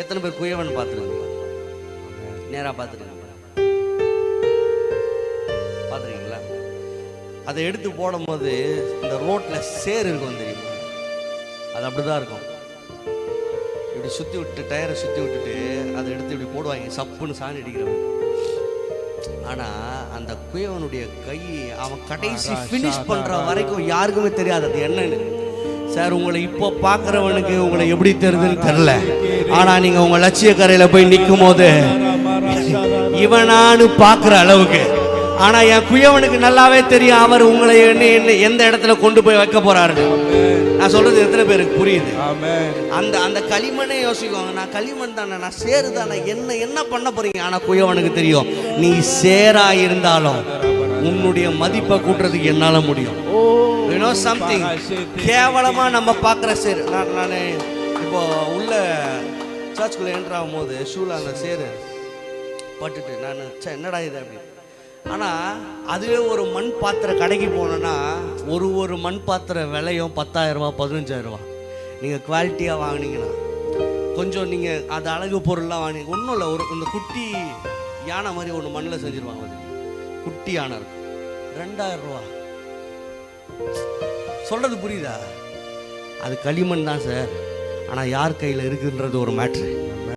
எத்தனை பேர் குயவன் பார்த்துருக்கீங்க நேராக பார்த்துருக்கீங்க பார்த்துருக்கீங்களா? அதை எடுத்து போடும்போது இந்த ரோட்டில் சேர் இருக்கும் தெரியுமா? அது அப்படி தான் இருக்கும். இப்படி சுற்றி விட்டு டயரை சுற்றி விட்டுட்டு அதை எடுத்து இப்படி போடுவாங்க. சப்புன்னு சாணி அடிக்கிறவங்க ஆனால் அந்த குயவனுடைய கை அவன் கடைசி ஃபினிஷ் பண்ணுற வரைக்கும் யாருக்குமே தெரியாது. அது என்னன்னு. சார் உங்களை இப்போ பார்க்குறவனுக்கு உங்களை எப்படி தெரியுதுன்னு தெரில ஆனால் நீங்கள் உங்கள் லட்சியக்கரையில் போய் நிற்கும் போது இவனான்னு பார்க்குற அளவுக்கு. ஆனால் என் குயவனுக்கு நல்லாவே தெரியும் அவர் உங்களை என்ன என்ன எந்த இடத்துல கொண்டு போய் வைக்க போறாரு நான் சொல்றது எத்தனை பேருக்கு புரியுது? அந்த அந்த களிமண்ணே யோசிக்குவாங்க நான் களிமண் தானே நான் சேரு தானே. என்ன என்ன பண்ண போறீங்க? ஆனா குயவனுக்கு தெரியும். நீ சேரா இருந்தாலும் உன்னுடைய மதிப்பை கூட்டுறதுக்கு என்னால முடியும். யூனோ சம்திங் கேவலமாக கேவலமா நம்ம பார்க்குற சேரு நான் நான் இப்போ உள்ள சர்ச்சுக்குள்ளே என்ட்ரு ஆகும்போது ஷூவில் அந்த சேரு பட்டுட்டு நான் ச்சே, என்னடா இது? அப்படி. ஆனால் அதுவே ஒரு மண் பாத்திர கடைக்கு போனோன்னா ஒரு ஒரு மண் பாத்திர விலையும் பத்தாயிரரூபா பதினஞ்சாயிரரூபா நீங்கள் குவாலிட்டியாக வாங்கினீங்கன்னா கொஞ்சம் நீங்கள் அது அழகு பொருள்லாம் வாங்கினீங்க ஒன்றும் இல்லை ஒரு இந்த குட்டி யானை மாதிரி ஒன்று மண்ணில் செஞ்சுருவாங்க அது குட்டி யானை இருக்கும் ரெண்டாயிரம் ரூபா. சொல்கிறது புரியுதா? அது களிமண் தான் சார். ஆனால் யார் கையில் இருக்குன்றது ஒரு மேட்ரு